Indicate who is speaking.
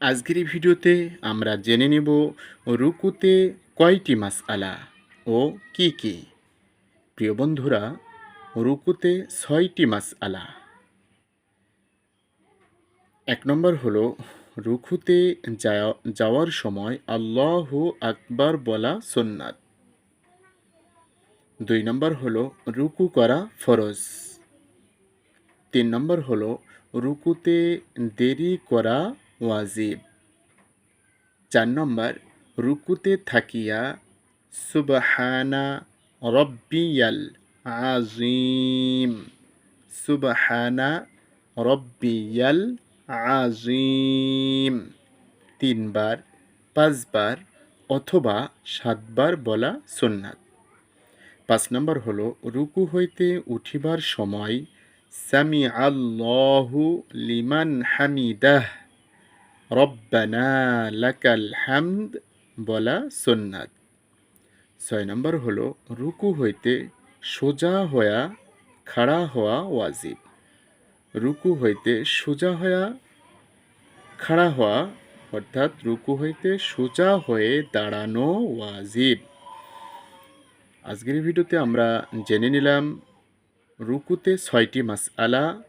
Speaker 1: আজকের ভিডিওতে আমরা জেনে নেব রুকুতে কয়টি মাস আলা ও কি কি। প্রিয় বন্ধুরা, রুকুতে ছয়টি মাস আলা এক নম্বর হলো, রুকুতে যাওয়া- যাওয়ার সময় আল্লাহ আকবার বলা সুন্নাত। দুই নম্বর হলো, রুকু করা ফরজ। তিন নম্বর হলো, রুকুতে দেরি করা ওয়াজিব চার নম্বর, রুকুতে থাকিয়া, সুবহানা রব্বিয়াল আজিম সুবহানা রব্বিয়াল আজিম তিনবার, পাঁচবার অথবা সাতবার বলা সুন্নাত। পাঁচ নম্বর হলো, রুকু হইতে উঠিবার সময় সামি আল্লাহু লিমান হামিদাহ। রব্বানা লাকাল হামদ বলা সুন্নাত। ছয় নম্বর হলো, রুকু হইতে সোজা হয়া খাড়া হওয়া ওয়াজিব। রুকু হইতে সোজা হয়া খাড়া হওয়া, অর্থাৎ রুকু হইতে সোজা হয়ে দাঁড়ানো ওয়াজিব। আজকের ভিডিওতে আমরা জেনে নিলাম, রুকুতে ছয়টি মাস আলা